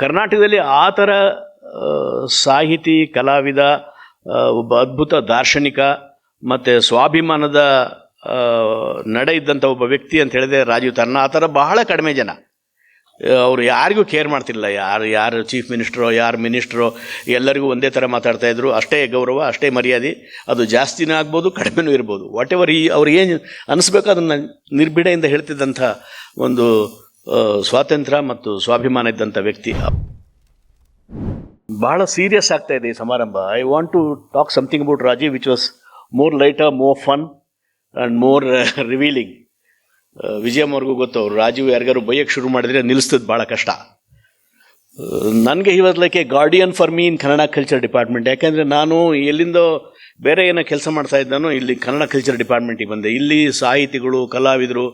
ಕರ್ನಾಟಕದಲ್ಲಿ ಆ ಥರ ಸಾಹಿತಿ, ಕಲಾವಿದ ಒಬ್ಬ ಅದ್ಭುತ ದಾರ್ಶನಿಕ ಮತ್ತು ಸ್ವಾಭಿಮಾನದ ನಡೆ ಇದ್ದಂಥ ಒಬ್ಬ ವ್ಯಕ್ತಿ ಅಂತ ಹೇಳಿದೆ ರಾಜೀವ್ ತನ್ನ ಆ ಥರ ಬಹಳ ಕಡಿಮೆ ಜನ. ಅವರು ಯಾರಿಗೂ ಕೇರ್ ಮಾಡ್ತಿಲ್ಲ ಯಾರು ಯಾರು ಚೀಫ್ ಮಿನಿಸ್ಟ್ರೋ, ಯಾರು ಮಿನಿಸ್ಟ್ರೋ, ಎಲ್ಲರಿಗೂ ಒಂದೇ ಥರ ಮಾತಾಡ್ತಾ ಇದ್ರು. ಅಷ್ಟೇ ಗೌರವ, ಅಷ್ಟೇ ಮರ್ಯಾದೆ. ಅದು ಜಾಸ್ತಿನೂ ಆಗ್ಬೋದು, ಕಡಿಮೆನೂ ಇರ್ಬೋದು. ವಾಟ್ ಎವರ್ ಈ ಅವ್ರು ಏನು ಅನಿಸ್ಬೇಕು ಅದನ್ನು ನಿರ್ಭಿಡೆಯಿಂದ ಹೇಳ್ತಿದ್ದಂಥ ಒಂದು ಸ್ವಾತಂತ್ರ್ಯ ಮತ್ತು ಸ್ವಾಭಿಮಾನ ಇದ್ದಂಥ ವ್ಯಕ್ತಿ. ಬಹಳ ಸೀರಿಯಸ್ ಆಗ್ತಾ ಇದೆ ಈ ಸಮಾರಂಭ. I want to talk something about Rajeev which was more lighter more fun and more revealing Vijayam ಅವ್ರಿಗೂ ಗೊತ್ತು, ಅವರು ರಾಜೀವ್ ಯಾರಿಗಾರು ಬೈಯಕ್ಕೆ ಶುರು ಮಾಡಿದ್ರೆ ನಿಲ್ಲಿಸ್ತದೆ ಭಾಳ ಕಷ್ಟ. ನನಗೆ was like a guardian for me in Kannada culture department ಯಾಕೆಂದರೆ ನಾನು ಎಲ್ಲಿಂದ ಬೇರೆ ಏನೋ ಕೆಲಸ ಮಾಡ್ತಾ ಇದ್ದಾನೋ, ಇಲ್ಲಿ ಕನ್ನಡ ಕಲ್ಚರ್ ಡಿಪಾರ್ಟ್ಮೆಂಟಿಗೆ ಬಂದೆ. ಇಲ್ಲಿ ಸಾಹಿತಿಗಳು, ಕಲಾವಿದರು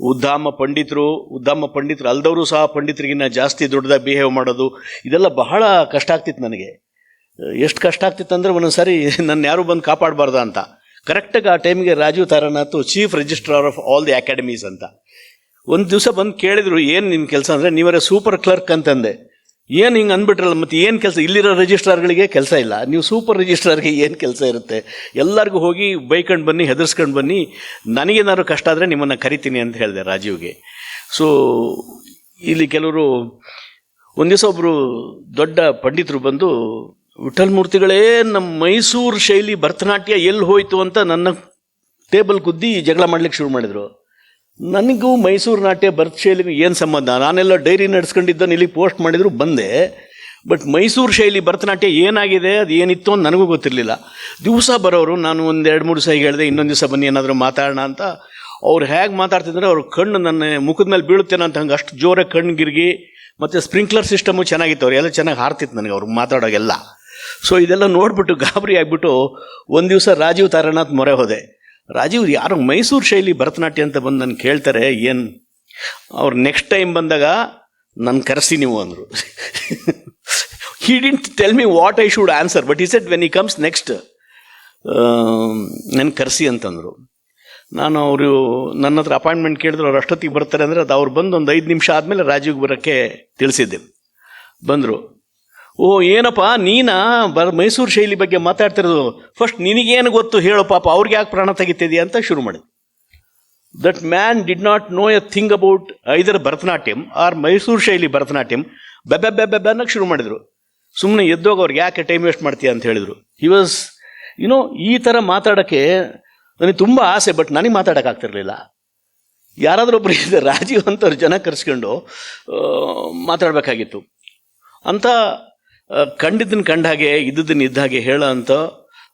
ಉದ್ದಾಮ ಪಂಡಿತರು ಉದ್ದಾಮ ಪಂಡಿತರು ಅಲ್ದವರು ಸಹ ಪಂಡಿತರಿಗಿನ್ನ ಜಾಸ್ತಿ ದೊಡ್ಡದಾಗಿ ಬಿಹೇವ್ ಮಾಡೋದು, ಇದೆಲ್ಲ ಬಹಳ ಕಷ್ಟ ಆಗ್ತಿತ್ತು ನನಗೆ. ಎಷ್ಟು ಕಷ್ಟ ಆಗ್ತಿತ್ತು ಅಂದರೆ ಒಂದೊಂದು ಸಾರಿ ನನ್ನ ಯಾರು ಬಂದು ಕಾಪಾಡಬಾರ್ದ ಅಂತ. ಕರೆಕ್ಟಾಗಿ ಆ ಟೈಮಿಗೆ Rajeev Taranath chief registrar of all the academies ಅಂತ. ಒಂದು ದಿವಸ ಬಂದು ಕೇಳಿದ್ರು, ಏನು ನಿಮ್ಮ ಕೆಲಸ ಅಂದರೆ, ನೀವರೇ ಸೂಪರ್ ಕ್ಲರ್ಕ್ ಅಂತಂದೆ. ಏನು ಹಿಂಗೆ ಅಂದ್ಬಿಟ್ರಲ್ಲ, ಮತ್ತು ಏನು ಕೆಲಸ? ಇಲ್ಲಿರೋ ರಿಜಿಸ್ಟ್ರಾರ್ಗಳಿಗೆ ಕೆಲಸ ಇಲ್ಲ. ನೀವು ಸೂಪರ್ ರಿಜಿಸ್ಟ್ರಾರ್ಗೆ ಏನು ಕೆಲಸ ಇರುತ್ತೆ? ಎಲ್ಲರಿಗೂ ಹೋಗಿ ಬೈಕೊಂಡು ಬನ್ನಿ, ಹೆದರ್ಸ್ಕೊಂಡು ಬನ್ನಿ. ನನಗೇನಾದ್ರು ಕಷ್ಟ ಆದರೆ ನಿಮ್ಮನ್ನು ಕರಿತೀನಿ ಅಂತ ಹೇಳಿದೆ ರಾಜೀವ್ಗೆ. ಸೊ ಇಲ್ಲಿ ಕೆಲವರು, ಒಂದು ದಿವಸ ಒಬ್ಬರು ದೊಡ್ಡ ಪಂಡಿತರು ಬಂದು, ವಿಠಲ್ ಮೂರ್ತಿಗಳೇ ನಮ್ಮ ಮೈಸೂರು ಶೈಲಿ ಭರತನಾಟ್ಯ ಎಲ್ಲಿ ಹೋಯ್ತು ಅಂತ ನನ್ನ ಟೇಬಲ್ ಕುದ್ದಿ ಜಗಳ ಮಾಡ್ಲಿಕ್ಕೆ ಶುರು ಮಾಡಿದರು. ನನಗೂ ಮೈಸೂರು ನಾಟ್ಯ ಭರತ ಶೈಲಿಗೂ ಏನು ಸಂಬಂಧ? ನಾನೆಲ್ಲ ಡೈರಿ ನಡೆಸ್ಕೊಂಡಿದ್ದನ್ನು ಇಲ್ಲಿ ಪೋಸ್ಟ್ ಮಾಡಿದ್ರು ಬಂದೆ. ಬಟ್ ಮೈಸೂರು ಶೈಲಿ ಭರತನಾಟ್ಯ ಏನಾಗಿದೆ, ಅದು ಏನಿತ್ತು ಅಂತ ನನಗೂ ಗೊತ್ತಿರಲಿಲ್ಲ. ದಿವಸ ಬರೋರು, ನಾನು ಒಂದು ಎರಡು ಮೂರು ದಿವಸ ಹೇಳಿದೆ, ಇನ್ನೊಂದು ದಿವಸ ಬನ್ನಿ ಏನಾದರೂ ಮಾತಾಡೋಣ ಅಂತ. ಅವ್ರು ಹೇಗೆ ಮಾತಾಡ್ತಿದ್ರೆ, ಅವ್ರ ಕಣ್ಣು ನನ್ನ ಮುಖದ ಮೇಲೆ ಬೀಳುತ್ತೇನೆ ಅಂತ ಹಂಗೆ ಅಷ್ಟು ಜೋರಾಗಿ ಕಣ್ಣು ಗಿರ್ಗಿ, ಮತ್ತು ಸ್ಪ್ರಿಂಕ್ಲರ್ ಸಿಸ್ಟಮು ಚೆನ್ನಾಗಿತ್ತು ಅವ್ರು. ಎಲ್ಲ ಚೆನ್ನಾಗಿ ಹಾರ್ತಿತ್ತು ನನಗೆ ಅವ್ರು ಮಾತಾಡೋಗೆಲ್ಲ. ಸೊ ಇದೆಲ್ಲ ನೋಡಿಬಿಟ್ಟು ಗಾಬರಿ ಆಗಿಬಿಟ್ಟು ಒಂದು ದಿವಸ ರಾಜೀವ್ ತಾರಾನಾಥ್ ಮೊರೆ ಹೋದೆ. ರಾಜೀವ್ ಯಾರು ಮೈಸೂರು ಶೈಲಿ ಭರತನಾಟ್ಯ ಅಂತ ಬಂದು ನಾನು ಕೇಳ್ತಾರೆ, ಏನು? ಅವ್ರು ನೆಕ್ಸ್ಟ್ ಟೈಮ್ ಬಂದಾಗ ನನ್ನ ಕರೆಸಿ ನೀವು ಅಂದರು. He didn't tell me what I should answer but he at when he comes next ನನ್ನ ಕರೆಸಿ ಅಂತಂದರು. ನಾನು ಅವರು ನನ್ನ ಹತ್ರ ಅಪಾಯಿಂಟ್ಮೆಂಟ್ ಕೇಳಿದ್ರು, ಅವ್ರು ಅಷ್ಟೊತ್ತಿಗೆ ಬರ್ತಾರೆ ಅಂದರೆ ಅದು ಅವ್ರು ಬಂದು ಒಂದು ಐದು ನಿಮಿಷ ಆದಮೇಲೆ ರಾಜೀವ್ಗೆ ಬರೋಕ್ಕೆ ತಿಳಿಸಿದ್ದೆ. ಬಂದರು. ಓ ಏನಪ್ಪ ನೀನಾ? ಬರ್ ಮೈಸೂರು ಶೈಲಿ ಬಗ್ಗೆ ಮಾತಾಡ್ತಿರೋದು. ಫಸ್ಟ್ ನಿನಗೇನು ಗೊತ್ತು ಹೇಳು ಪಾಪ ಅವ್ರಿಗೆ ಯಾಕೆ ಪ್ರಾಣ ತೆಗಿತಿದೆಯಾ ಅಂತ ಶುರು ಮಾಡಿ. That man did not know a thing about either Bharatanatyam or Mysuru ಶೈಲಿ ಭರತನಾಟ್ಯಂ. ಬೆಬ್ಬೆ ಅನ್ನಕ್ಕೆ ಶುರು ಮಾಡಿದರು. ಸುಮ್ಮನೆ ಎದ್ದೋಗಿ ಅವ್ರಿಗೆ ಯಾಕೆ ಟೈಮ್ ವೇಸ್ಟ್ ಮಾಡ್ತೀಯ ಅಂತ ಹೇಳಿದರು. ಹಿ ವಾಸ್ ಯುನೋ ಈ ಥರ ಮಾತಾಡೋಕ್ಕೆ ನನಗೆ ತುಂಬ ಆಸೆ ಬಟ್ ನನಗೆ ಮಾತಾಡೋಕ್ಕಾಗ್ತಿರ್ಲಿಲ್ಲ ಯಾರಾದರೂ ಒಬ್ಬರು ಇದೆ ರಾಜೀವ್ ಅಂತವ್ರು ಜನ ಕರೆಸ್ಕೊಂಡು ಮಾತಾಡಬೇಕಾಗಿತ್ತು. ಆ, ಕಂಡಿದ್ದನ್ನು ಕಂಡ ಹಾಗೆ ಇದ್ದದನ್ನು ಇದ್ದ ಹಾಗೆ ಹೇಳೋ ಅಂತ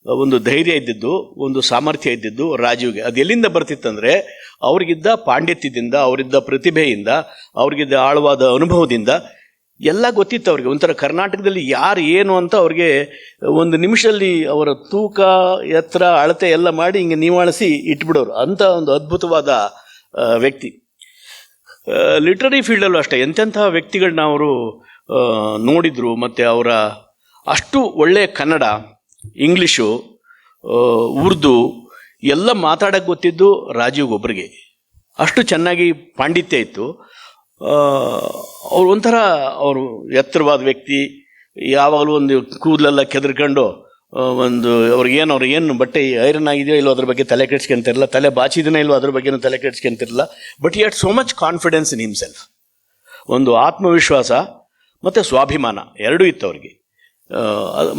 ಒಂದು ಧೈರ್ಯ ಇದ್ದಿದ್ದು, ಒಂದು ಸಾಮರ್ಥ್ಯ ಇದ್ದಿದ್ದು ರಾಜೀವ್ಗೆ. ಅದು ಎಲ್ಲಿಂದ ಬರ್ತಿತ್ತಂದರೆ, ಅವ್ರಿಗಿದ್ದ ಪಾಂಡಿತ್ಯದಿಂದ, ಅವರಿದ್ದ ಪ್ರತಿಭೆಯಿಂದ, ಅವ್ರಿಗಿದ್ದ ಆಳವಾದ ಅನುಭವದಿಂದ, ಎಲ್ಲ ಗೊತ್ತಿತ್ತು ಅವ್ರಿಗೆ. ಒಂಥರ ಕರ್ನಾಟಕದಲ್ಲಿ ಯಾರು ಏನು ಅಂತ ಅವ್ರಿಗೆ ಒಂದು ನಿಮಿಷದಲ್ಲಿ ಅವರ ತೂಕ, ಎತ್ತರ, ಅಳತೆ ಎಲ್ಲ ಮಾಡಿ ಹಿಂಗೆ ನಿವಾಳಿಸಿ ಇಟ್ಬಿಡೋರು. ಅಂಥ ಒಂದು ಅದ್ಭುತವಾದ ವ್ಯಕ್ತಿ. ಲಿಟ್ರರಿ ಫೀಲ್ಡಲ್ಲೂ ಅಷ್ಟೇ ಎಂತೆಂಥ ವ್ಯಕ್ತಿಗಳನ್ನ ಅವರು ನೋಡಿದ್ರು ಮತ್ತು ಅವರ ಅಷ್ಟು ಒಳ್ಳೆಯ ಕನ್ನಡ ಇಂಗ್ಲೀಷು ಉರ್ದು ಎಲ್ಲ ಮಾತಾಡೋಕ್ಕೆ ಗೊತ್ತಿದ್ದು ರಾಜೀವ್ ಒಬ್ಬರಿಗೆ ಅಷ್ಟು ಚೆನ್ನಾಗಿ ಪಾಂಡಿತ್ಯ ಇತ್ತು. ಅವ್ರು ಒಂಥರ ಅವರು ಎತ್ತರವಾದ ವ್ಯಕ್ತಿ, ಯಾವಾಗಲೂ ಒಂದು ಕೂದಲೆಲ್ಲ ಕೆದರ್ಕೊಂಡು ಒಂದು ಒಂದು ಅವ್ರಿಗೇನು ಅವ್ರು ಏನು ಬಟ್ಟೆ ಐರನ್ ಆಗಿದೆಯೋ ಇಲ್ಲೋ ಅದ್ರ ಬಗ್ಗೆ ತಲೆ ಕೆಡ್ಸ್ಕೊಂತಿರಲ್ಲ ತಲೆ ಬಾಚಿದನೇ ಇಲ್ಲೋ ಅದ್ರ ಬಗ್ಗೆನೂ ತಲೆ ಕೆಡ್ಸ್ಕೊಂತಿರಲ್ಲ but yet so much confidence in himself ಒಂದು ಆತ್ಮವಿಶ್ವಾಸ ಮತ್ತು ಸ್ವಾಭಿಮಾನ ಎರಡೂ ಇತ್ತು ಅವ್ರಿಗೆ.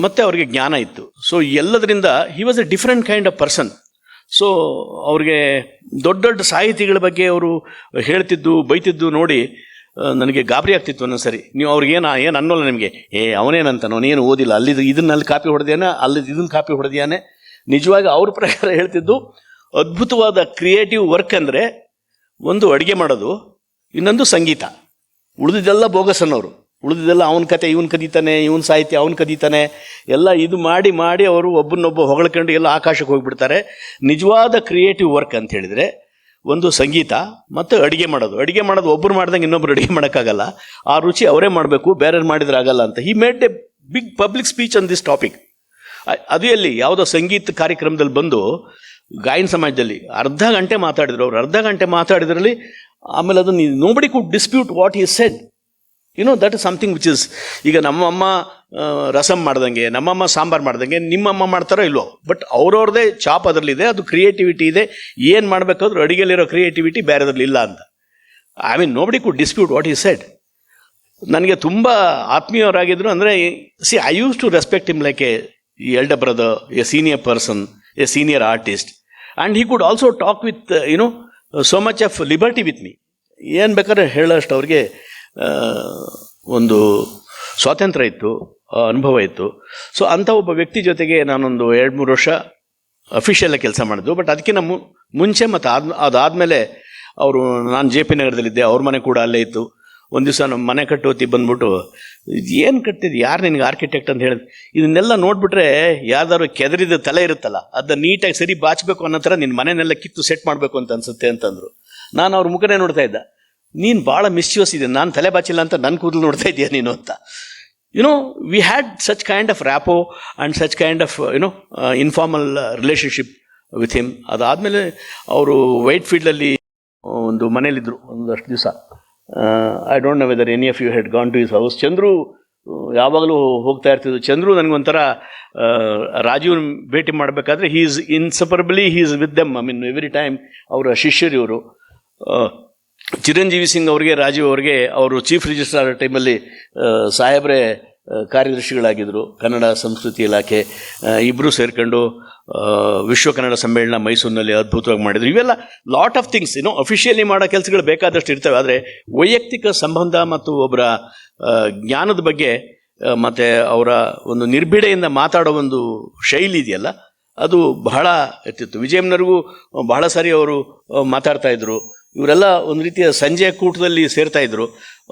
ಮತ್ತು ಅವ್ರಿಗೆ ಜ್ಞಾನ ಇತ್ತು. So ಎಲ್ಲದರಿಂದ he was a different kind of person so ಅವ್ರಿಗೆ ದೊಡ್ಡ ದೊಡ್ಡ ಸಾಹಿತಿಗಳ ಬಗ್ಗೆ ಅವರು ಹೇಳ್ತಿದ್ದು, ಬೈತಿದ್ದು ನೋಡಿ ನನಗೆ ಗಾಬರಿ ಆಗ್ತಿತ್ತು ಒಂದೊಂದ್ಸರಿ. ನೀವು ಅವ್ರಿಗೇನು ಏನು ಅನ್ನೋಲ್ಲ ನಿಮಗೆ. ಏ ಅವನೇನಂತ ನಾನೇನು ಓದಿಲ್ಲ ಅಲ್ಲಿದ್ದು ಇದನ್ನ ಅಲ್ಲಿ ಕಾಪಿ ಹೊಡೆದೇನೆ ಅಲ್ಲಿ ಇದನ್ನ ಕಾಪಿ ಹೊಡೆದಿಯಾನೆ. ನಿಜವಾಗಿ ಅವ್ರ ಪ್ರಕಾರ ಹೇಳ್ತಿದ್ದು, ಅದ್ಭುತವಾದ ಕ್ರಿಯೇಟಿವ್ ವರ್ಕ್ ಅಂದರೆ ಒಂದು ಅಡುಗೆ ಮಾಡೋದು, ಇನ್ನೊಂದು ಸಂಗೀತ. ಉಳಿದಿದ್ದೆಲ್ಲ ಬೋಗಸ್ ಅನ್ನೋರು ಉಳಿದಿದ್ದೆಲ್ಲ ಅವನ ಕತೆ, ಇವನು ಕದೀತಾನೆ, ಇವನ ಸಾಹಿತ್ಯ ಅವನು ಕದೀತಾನೆ. ಎಲ್ಲ ಇದು ಮಾಡಿ ಮಾಡಿ ಅವರು ಒಬ್ಬನೊಬ್ಬ ಹೊಗಳಕೊಂಡು ಎಲ್ಲ ಆಕಾಶಕ್ಕೆ ಹೋಗಿಬಿಡ್ತಾರೆ. ನಿಜವಾದ ಕ್ರಿಯೇಟಿವ್ ವರ್ಕ್ ಅಂತ ಹೇಳಿದರೆ ಒಂದು ಸಂಗೀತ ಮತ್ತು ಅಡುಗೆ ಮಾಡೋದು. ಅಡುಗೆ ಮಾಡೋದು ಒಬ್ಬರು ಮಾಡ್ದಂಗೆ ಇನ್ನೊಬ್ರು ಅಡುಗೆ ಮಾಡೋಕ್ಕಾಗಲ್ಲ. ಆ ರುಚಿ ಅವರೇ ಮಾಡಬೇಕು, ಬೇರೆಯವ್ರು ಮಾಡಿದ್ರೆ ಆಗಲ್ಲ ಅಂತ. He made a big public speech on this topic ಅದು ಎಲ್ಲಿ? ಯಾವುದೋ ಸಂಗೀತ ಕಾರ್ಯಕ್ರಮದಲ್ಲಿ ಬಂದು ಗಾಯನ ಸಮಾಜದಲ್ಲಿ ಅರ್ಧ ಗಂಟೆ ಮಾತಾಡಿದ್ರು. ಅವ್ರು ಅರ್ಧ ಗಂಟೆ ಮಾತಾಡಿದ್ರಲ್ಲಿ ಆಮೇಲೆ ಅದನ್ನು nobody could dispute what is said you know that is something which is ಈಗ ನಮ್ಮಮ್ಮ ರಸಮ್ ಮಾಡ್ದಂಗೆ, ನಮ್ಮಮ್ಮ ಸಾಂಬಾರು ಮಾಡ್ದಂಗೆ, ನಿಮ್ಮಮ್ಮ ಮಾಡ್ತಾರೋ ಇಲ್ವೋ? ಬಟ್ ಅವ್ರವ್ರದೇ ಚಾಪ್ ಅದರಲ್ಲಿದೆ, ಅದು ಕ್ರಿಯೇಟಿವಿಟಿ ಇದೆ. ಏನು ಮಾಡಬೇಕಾದ್ರೂ ಅಡುಗೆಯಲ್ಲಿರೋ ಕ್ರಿಯೇಟಿವಿಟಿ ಬೇರೆದ್ರಲ್ಲಿ ಇಲ್ಲ ಅಂತ. I mean nobody could dispute what is said ನನಗೆ ತುಂಬ ಆತ್ಮೀಯರಾಗಿದ್ರು ಅಂದರೆ see I used to respect him like a elder brother a senior person a senior artist and he could also talk with you know so much of liberty with me ಏನು ಬೇಕಾದ್ರೆ ಹೇಳೋಷ್ಟು ಅವ್ರಿಗೆ ಒಂದು ಸ್ವಾತಂತ್ರ್ಯ ಇತ್ತು ಅನುಭವ ಇತ್ತು. ಸೊ ಅಂಥ ಒಬ್ಬ ವ್ಯಕ್ತಿ ಜೊತೆಗೆ ನಾನೊಂದು ಎರಡು ಮೂರು ವರ್ಷ ಅಫಿಷಿಯಲ್ಲ ಕೆಲಸ ಮಾಡಿದ್ದು. ಬಟ್ ಅದಕ್ಕಿಂತ ಮು, ಮುಂಚೆ ಮತ್ತು ಆದ, ಅದಾದಮೇಲೆ ಅವರು ನಾನು ಜೆ ಪಿ ನಗರದಲ್ಲಿದ್ದೆ, ಅವ್ರ ಮನೆ ಕೂಡ ಅಲ್ಲೇ ಇತ್ತು. ಒಂದು ದಿವಸ ನಮ್ಮ ಮನೆ ಕಟ್ಟೋತಿ ಬಂದ್ಬಿಟ್ಟು ಏನು ಕಟ್ಟಿದ್ದು, ಯಾರು ನಿನಗೆ ಆರ್ಕಿಟೆಕ್ಟ್ ಅಂತ ಹೇಳಿದ್? ಇದನ್ನೆಲ್ಲ ನೋಡಿಬಿಟ್ರೆ ಯಾವ್ದಾದ್ರು ಕೆದರಿದ ತಲೆ ಇರುತ್ತಲ್ಲ ಅದನ್ನ ನೀಟಾಗಿ ಸರಿ ಬಾಚಬೇಕು ಅನ್ನೋ ಥರ ನಿನ್ನ ಮನೆನೆಲ್ಲ ಕಿತ್ತು ಸೆಟ್ ಮಾಡಬೇಕು ಅಂತ ಅನ್ಸುತ್ತೆ ಅಂತಂದರು. ನಾನು ಅವ್ರ ಮುಖನೇ ನೋಡ್ತಾ ಇದ್ದ. ನೀನು ಭಾಳ ಮಿಸ್ಚ್ಯೂಸ್ ಇದೆ, ನಾನು ತಲೆ ಬಾಚಿಲ್ಲ ಅಂತ ನನ್ನ ಕೂದಲು ನೋಡ್ತಾ ಇದೆಯಾ ನೀನು ಅಂತ. You know we had such kind of rapport and such kind of you know informal relationship with him ಅದಾದಮೇಲೆ ಅವರು ವೈಟ್ ಫೀಲ್ಡಲ್ಲಿ ಒಂದು ಮನೇಲಿದ್ದರು ಒಂದಷ್ಟು ದಿವಸ. I don't know whether any of you had gone to his house Chandru, ಯಾವಾಗಲೂ ಹೋಗ್ತಾ ಇರ್ತಿದ್ರು. ಚಂದ್ರು ನನಗೊಂಥರ ರಾಜೀವ್ನ ರಾಜೀವ್ ಭೇಟಿ ಮಾಡಬೇಕಾದ್ರೆ he is inseparably he is with them I mean every time ಅವರ ಶಿಷ್ಯರು ಇವರು ಚಿರಂಜೀವಿ ಸಿಂಗ್ ಅವರಿಗೆ, ರಾಜೀವ್ ಅವರಿಗೆ ಅವರು ಚೀಫ್ ರಿಜಿಸ್ಟ್ರಾರ್ ಟೈಮಲ್ಲಿ ಸಾಹೇಬರೇ ಕಾರ್ಯದರ್ಶಿಗಳಾಗಿದ್ದರು ಕನ್ನಡ ಸಂಸ್ಕೃತಿ ಇಲಾಖೆ ಇಬ್ಬರು ಸೇರ್ಕೊಂಡು ವಿಶ್ವ ಕನ್ನಡ ಸಮ್ಮೇಳನ ಮೈಸೂರಿನಲ್ಲಿ ಅದ್ಭುತವಾಗಿ ಮಾಡಿದರು. ಇವೆಲ್ಲ ಲಾಟ್ ಆಫ್ ಥಿಂಗ್ಸ್ ಏನೋ ಅಫಿಷಿಯಲಿ ಮಾಡೋ ಕೆಲಸಗಳು ಬೇಕಾದಷ್ಟು ಇರ್ತವೆ. ಆದರೆ ವೈಯಕ್ತಿಕ ಸಂಬಂಧ ಮತ್ತು ಒಬ್ಬರ ಜ್ಞಾನದ ಬಗ್ಗೆ ಮತ್ತು ಅವರ ಒಂದು ನಿರ್ಭಿಡೆಯಿಂದ ಮಾತಾಡೋ ಒಂದು ಶೈಲಿ ಇದೆಯಲ್ಲ, ಅದು ಬಹಳ ಇರ್ತಿತ್ತು ವಿಜಯಮ್ನರಿಗೂ ಬಹಳ ಸಾರಿ ಅವರು ಮಾತಾಡ್ತಾ ಇದ್ರು. ಇವರೆಲ್ಲ ಒಂದು ರೀತಿಯ ಸಂಜೆಯ ಕೂಟದಲ್ಲಿ ಸೇರ್ತಾ ಇದ್ರು.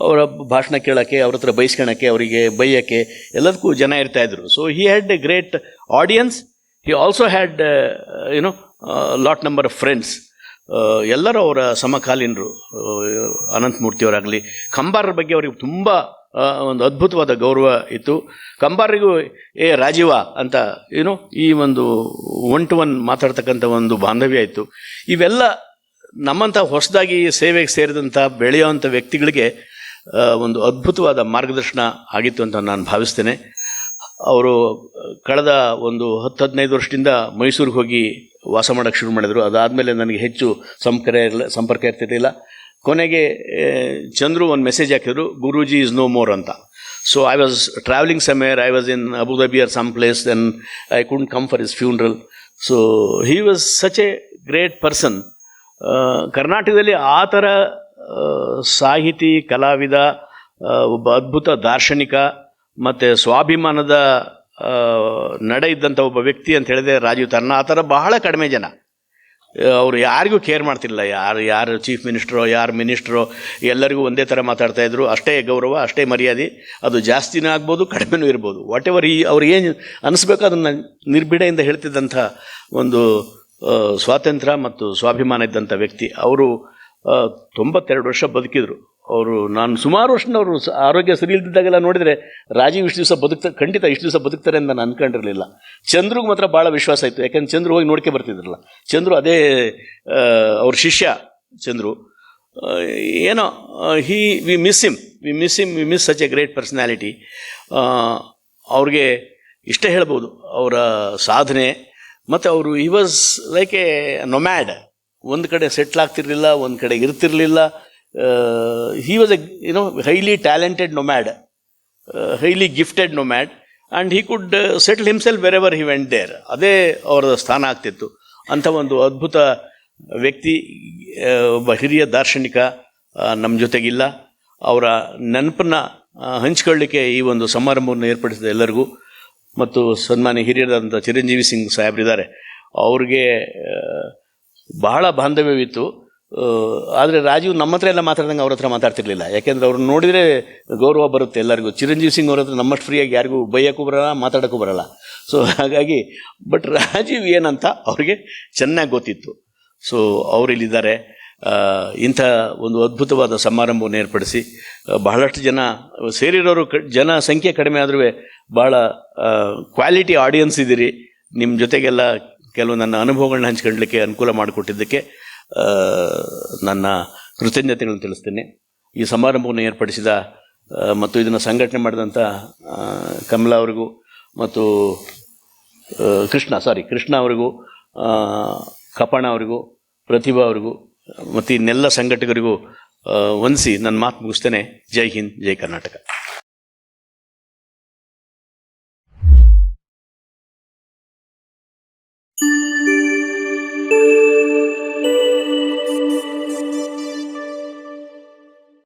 ಅವರ ಭಾಷಣ ಕೇಳೋಕ್ಕೆ, ಅವ್ರ ಹತ್ರ ಬೈಸ್ಕೊಳಕ್ಕೆ ಅವರಿಗೆ ಬೈಯೋಕ್ಕೆ ಎಲ್ಲದಕ್ಕೂ ಜನ ಇರ್ತಾ ಇದ್ರು. So he had a great audience he also had you know lot number of friends ಎಲ್ಲರೂ ಅವರ ಸಮಕಾಲೀನರು ಅನಂತಮೂರ್ತಿಯವರಾಗಲಿ ಕಂಬಾರರ ಬಗ್ಗೆ ಅವರಿಗೆ ತುಂಬ ಒಂದು ಅದ್ಭುತವಾದ ಗೌರವ ಇತ್ತು. ಕಂಬಾರಿಗೂ ಏ, ರಾಜೀವ ಅಂತ ಏನು ಈ ಒಂದು ಒನ್ ಟು ಒನ್ ಮಾತಾಡ್ತಕ್ಕಂಥ ಒಂದು ಬಾಂಧವ್ಯ ಇತ್ತು. ಇವೆಲ್ಲ ನಮ್ಮಂಥ ಹೊಸದಾಗಿ ಸೇವೆಗೆ ಸೇರಿದಂಥ ಬೆಳೆಯುವಂಥ ವ್ಯಕ್ತಿಗಳಿಗೆ ಒಂದು ಅದ್ಭುತವಾದ ಮಾರ್ಗದರ್ಶನ ಆಗಿತ್ತು ಅಂತ ನಾನು ಭಾವಿಸ್ತೇನೆ. ಅವರು, ಕಳೆದ ಒಂದು ಹತ್ತು, ಹದಿನೈದು ವರ್ಷದಿಂದ ಮೈಸೂರಿಗೆ ಹೋಗಿ ವಾಸ ಮಾಡೋಕ್ಕೆ ಶುರು ಮಾಡಿದರು. ಅದಾದಮೇಲೆ ನನಗೆ ಹೆಚ್ಚು ಸಂಪರ್ಕ ಇರಲಿಲ್ಲ ಸಂಪರ್ಕ ಇರ್ತಿರಲಿಲ್ಲ. ಕೊನೆಗೆ ಚಂದ್ರು ಒಂದು ಮೆಸೇಜ್ ಹಾಕಿದ್ರು, ಗುರೂಜಿ ಇಸ್ ನೋ ಮೋರ್ ಅಂತ. So I was travelling somewhere I was in Abu Dhabi or some place then I couldn't come for his funeral so he was such a great person ಕರ್ನಾಟಕದಲ್ಲಿ ಆ ಥರ ಸಾಹಿತಿ, ಕಲಾವಿದ ಒಬ್ಬ ಅದ್ಭುತ ದಾರ್ಶನಿಕ ಮತ್ತು ಸ್ವಾಭಿಮಾನದ ನಡೆ ಇದ್ದಂಥ ಒಬ್ಬ ವ್ಯಕ್ತಿ ಅಂತ ಹೇಳಿದೆ ರಾಜೀವ್ ತನ್ನ ಆ ಥರ ಬಹಳ ಕಡಿಮೆ ಜನ. ಅವರು ಯಾರಿಗೂ ಕೇರ್ ಮಾಡ್ತಿಲ್ಲ. ಯಾರು ಯಾರು ಚೀಫ್ ಮಿನಿಸ್ಟ್ರೋ, ಯಾರು ಮಿನಿಸ್ಟ್ರೋ, ಎಲ್ಲರಿಗೂ ಒಂದೇ ಥರ ಮಾತಾಡ್ತಾ ಇದ್ರು. ಅಷ್ಟೇ ಗೌರವ, ಅಷ್ಟೇ ಮರ್ಯಾದೆ. ಅದು ಜಾಸ್ತಿನೂ ಆಗ್ಬೋದು, ಕಡಿಮೆನೂ ಇರ್ಬೋದು. ವಾಟ್ ಎವರ್ ಈ, ಅವ್ರು ಏನು ಅನಿಸ್ಬೇಕು ಅದನ್ನು ನಿರ್ಭಿಡೆಯಿಂದ ಹೇಳ್ತಿದ್ದಂಥ ಒಂದು ಸ್ವಾತಂತ್ರ್ಯ ಮತ್ತು ಸ್ವಾಭಿಮಾನ ಇದ್ದಂಥ ವ್ಯಕ್ತಿ. ಅವರು ತೊಂಬತ್ತೆರಡು ವರ್ಷ ಬದುಕಿದ್ರು. ಅವರು, ನಾನು ಸುಮಾರು ವರ್ಷನವರು ಆರೋಗ್ಯ ಸರಿ ಇಲ್ದಿದ್ದಾಗೆಲ್ಲ ನೋಡಿದರೆ ರಾಜೀವ್ ಇಷ್ಟು ದಿವಸ ಬದುಕ್ತಾ, ಖಂಡಿತ ಇಷ್ಟು ದಿವಸ ಬದುಕ್ತಾರೆ ಅಂತ ನಾನು ಅಂದ್ಕೊಂಡಿರಲಿಲ್ಲ ಚಂದ್ರಿಗೆ ಮಾತ್ರ ಭಾಳ ವಿಶ್ವಾಸ ಇತ್ತು. ಯಾಕಂದ್ರೆ ಚಂದ್ರು ಹೋಗಿ ನೋಡ್ಕೆ ಬರ್ತಿದ್ರಲ್ಲ. ಚಂದ್ರು ಅದೇ ಅವ್ರ ಶಿಷ್ಯ ಚಂದ್ರು. ಏನೋ he, we miss him. We miss him, we miss such a great personality. ಅವ್ರಿಗೆ ಇಷ್ಟೇ ಹೇಳ್ಬೋದು. ಅವರ ಸಾಧನೆ ಮತ್ತು ಅವರು ಈ ವಾಸ್ ಲೈಕ್ ಎ ನೊಮ್ಯಾಡ್ ಒಂದು ಕಡೆ ಸೆಟ್ಲ್ ಆಗ್ತಿರ್ಲಿಲ್ಲ, ಒಂದು ಕಡೆ ಇರ್ತಿರ್ಲಿಲ್ಲ. He was a you know highly talented nomad highly gifted nomad and he could settle himself wherever he went there ಅದೇ ಅವರ ಸ್ಥಾನ ಆಗ್ತಿತ್ತು. ಅಂಥ ಒಂದು ಅದ್ಭುತ ವ್ಯಕ್ತಿ ಒಬ್ಬ ಹಿರಿಯ ದಾರ್ಶನಿಕ ನಮ್ಮ ಜೊತೆಗಿಲ್ಲ. ಅವರ ನೆನಪನ್ನು ಹಂಚ್ಕೊಳ್ಳಿಕ್ಕೆ ಈ ಒಂದು ಸಮಾರಂಭವನ್ನು ಏರ್ಪಡಿಸಿದ ಎಲ್ಲರಿಗೂ ಮತ್ತು ಸನ್ಮಾನ್ಯ ಹಿರಿಯರಾದಂಥ ಚಿರಂಜೀವಿ ಸಿಂಗ್ ಸಾಹೇಬ್ರಿದ್ದಾರೆ. ಅವ್ರಿಗೆ ಬಹಳ ಬಾಂಧವ್ಯವಿತ್ತು. ಆದರೆ ರಾಜೀವ್ ನಮ್ಮ ಹತ್ರ ಎಲ್ಲ ಮಾತಾಡ್ದಂಗೆ ಅವ್ರ ಹತ್ರ ಮಾತಾಡ್ತಿರ್ಲಿಲ್ಲ. ಯಾಕೆಂದ್ರೆ ಅವ್ರನ್ನ ನೋಡಿದರೆ ಗೌರವ ಬರುತ್ತೆ ಎಲ್ಲರಿಗೂ. ಚಿರಂಜೀವಿ ಸಿಂಗ್ ಅವ್ರ ಹತ್ರ ನಮ್ಮಷ್ಟು ಫ್ರೀಯಾಗಿ ಯಾರಿಗೂ ಬೈಯೋಕ್ಕೂ ಬರಲ್ಲ, ಮಾತಾಡೋಕ್ಕೂ ಬರಲ್ಲ. ಸೊ ಹಾಗಾಗಿ ಬಟ್ ರಾಜೀವ್ ಏನಂತ ಅವ್ರಿಗೆ ಚೆನ್ನಾಗಿ ಗೊತ್ತಿತ್ತು. ಸೊ ಅವರಿಲ್ಲಿದ್ದಾರೆ. ಇಂಥ ಒಂದು ಅದ್ಭುತವಾದ ಸಮಾರಂಭವನ್ನು ಏರ್ಪಡಿಸಿ ಬಹಳಷ್ಟು ಜನ ಸೇರಿರೋರು ಕ, ಜನ ಸಂಖ್ಯೆ ಕಡಿಮೆ ಆದರೂ ಭಾಳ ಕ್ವಾಲಿಟಿ ಆಡಿಯನ್ಸ್ ಇದ್ದೀರಿ. ನಿಮ್ಮ ಜೊತೆಗೆಲ್ಲ ಕೆಲವು ನನ್ನ ಅನುಭವಗಳನ್ನ ಹಂಚ್ಕೊಳ್ಳಲಿಕ್ಕೆ ಅನುಕೂಲ ಮಾಡಿಕೊಟ್ಟಿದ್ದಕ್ಕೆ ನನ್ನ ಕೃತಜ್ಞತೆಗಳನ್ನು ತಿಳಿಸ್ತೇನೆ. ಈ ಸಮಾರಂಭವನ್ನು ಏರ್ಪಡಿಸಿದ ಮತ್ತು ಇದನ್ನು ಸಂಘಟನೆ ಮಾಡಿದಂಥ ಕಮಲಾ ಅವರಿಗೂ ಮತ್ತು ಕೃಷ್ಣ ಸಾರಿ ಕೃಷ್ಣ ಅವರಿಗೂ ಕಪಣ ಅವರಿಗೂ, ಪ್ರತಿಭಾ ಅವರಿಗೂ ಮತ್ತು ಇನ್ನೆಲ್ಲ ಸಂಘಟಕರಿಗೂ ವಂದಿಸಿ ನನ್ನ ಮಾತು ಮುಗಿಸ್ತೇನೆ. ಜೈ ಹಿಂದ್ ಜೈ ಕರ್ನಾಟಕ.